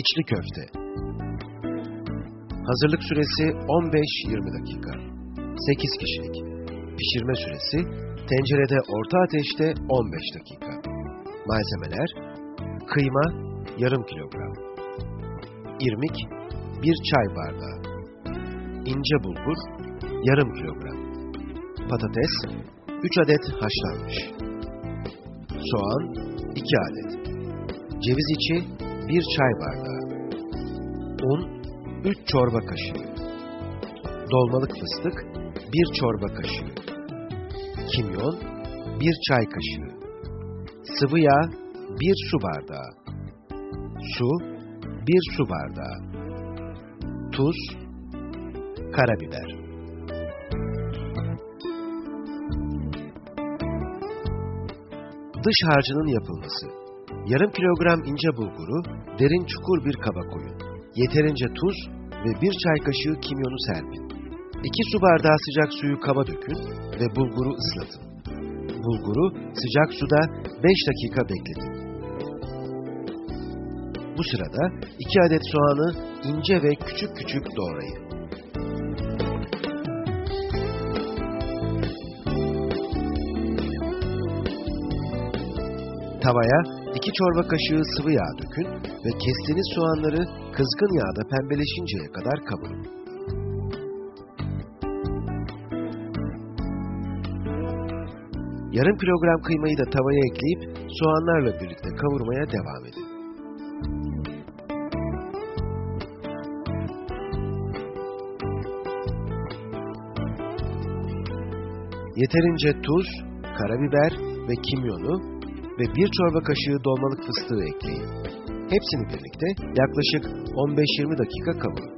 İçli köfte. Hazırlık süresi 15-20 dakika. 8 kişilik. Pişirme süresi tencerede orta ateşte 15 dakika. Malzemeler: kıyma yarım kilogram, irmik 1 çay bardağı, ince bulgur yarım kilogram, patates 3 adet haşlanmış, soğan 2 adet, ceviz içi 1 çay bardağı, un 3 çorba kaşığı, dolmalık fıstık 1 çorba kaşığı, kimyon 1 çay kaşığı, sıvı yağ 1 su bardağı, su 1 su bardağı, tuz, karabiber. Dış harcının yapılması. Yarım kilogram ince bulguru derin çukur bir kaba koyun. Yeterince tuz ve bir çay kaşığı kimyonu serpin. 2 su bardağı sıcak suyu kaba dökün ve bulguru ıslatın. Bulguru sıcak suda 5 dakika bekletin. Bu sırada 2 adet soğanı ince ve küçük küçük doğrayın. Tavaya 2 çorba kaşığı sıvı yağ dökün ve kestiğiniz soğanları kızgın yağda pembeleşinceye kadar kavurun. Yarım kilogram kıymayı da tavaya ekleyip soğanlarla birlikte kavurmaya devam edin. Yeterince tuz, karabiber ve kimyonu ve bir çorba kaşığı dolmalık fıstığı ekleyin. Hepsini birlikte yaklaşık 15-20 dakika kavurun.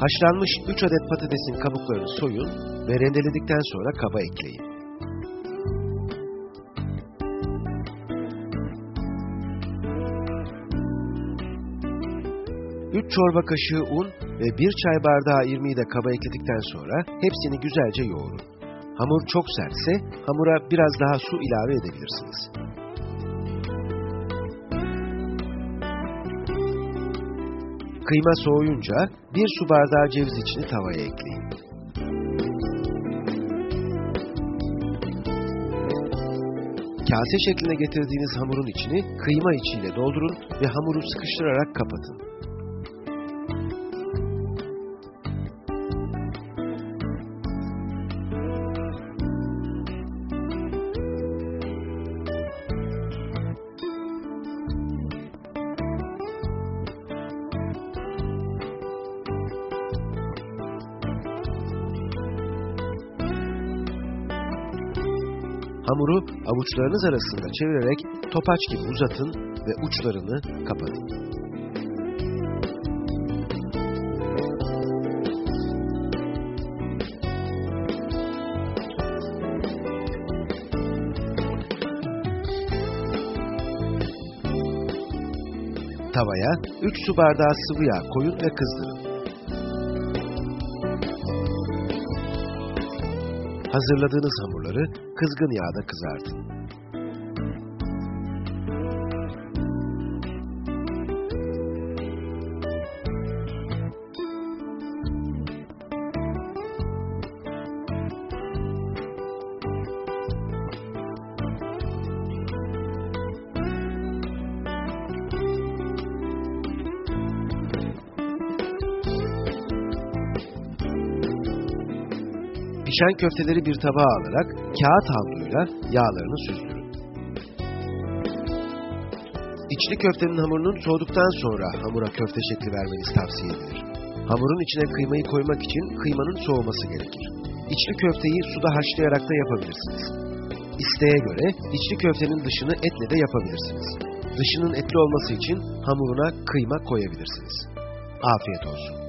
Haşlanmış 3 adet patatesin kabuklarını soyun ve rendeledikten sonra kaba ekleyin. Üç çorba kaşığı un ve bir çay bardağı irmiği de kaba ekledikten sonra hepsini güzelce yoğurun. Hamur çok sertse hamura biraz daha su ilave edebilirsiniz. Kıyma soğuyunca bir su bardağı ceviz içini tavaya ekleyin. Kase şekline getirdiğiniz hamurun içini kıyma içiyle doldurun ve hamuru sıkıştırarak kapatın. Hamuru avuçlarınız arasında çevirerek topaç gibi uzatın ve uçlarını kapatın. Tavaya 3 su bardağı sıvı yağ koyun ve kızdırın. Hazırladığınız hamurları kızgın yağda kızartın. Pişen köfteleri bir tabağa alarak kağıt havluyla yağlarını süzdürün. İçli köftenin hamurunun soğuduktan sonra hamura köfte şekli vermeniz tavsiye edilir. Hamurun içine kıymayı koymak için kıymanın soğuması gerekir. İçli köfteyi suda haşlayarak da yapabilirsiniz. İsteğe göre içli köftenin dışını etle de yapabilirsiniz. Dışının etli olması için hamuruna kıyma koyabilirsiniz. Afiyet olsun.